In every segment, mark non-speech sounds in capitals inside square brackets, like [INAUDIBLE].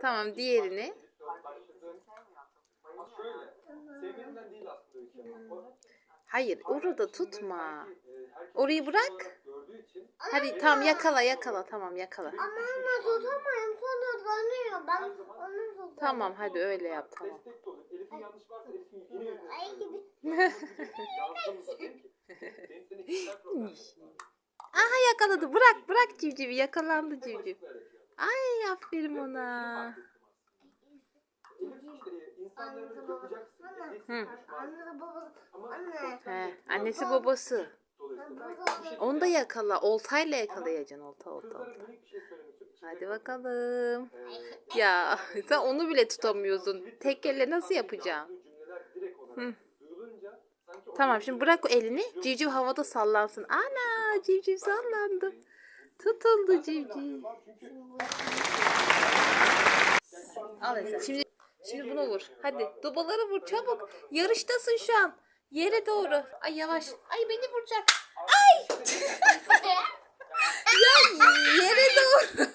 Tamam diğerini. Ama Hayır orada tutma. Orayı bırak. Hadi tamam yakala yakala tamam yakala. Ama anne tutamayın sonra dönüyor. Ben onu tutuyorum. Tamam hadi öyle yap tamam. Ay gibi. [LAUGHS] Aha yakaladı bırak bırak civcivi yakalandı civciv. Ay aferin ona. Yapacaksın. edeceksin, Hı. konuşmazsın. Anne babası. Anne. He, annesi babası. Onu da yakala. Oltayla yakalayacaksın olta olta olta. Hadi bakalım. Ya [LAUGHS] sen onu bile tutamıyorsun. Tek elle nasıl yapacağım? Hı. Tamam şimdi bırak o elini. Civciv havada sallansın. Ana civciv sallandı. Tutuldu civciv. Al Esen. Şimdi şimdi bunu vur. Hadi dubaları vur çabuk. Yarıştasın şu an. Yere doğru. Ay yavaş. Ay beni vuracak. Ay. [LAUGHS] ya yere doğru. [LAUGHS]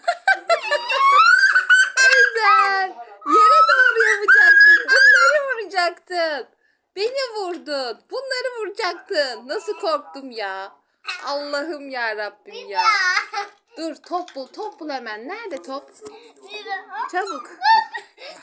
Ezel. Yere doğru yapacaktın. Bunları vuracaktın. Beni vurdun. Bunları vuracaktın. Nasıl korktum ya. Allah'ım ya Rabbim ya. Dur top bul top bul hemen. Nerede top? Çabuk. [LAUGHS]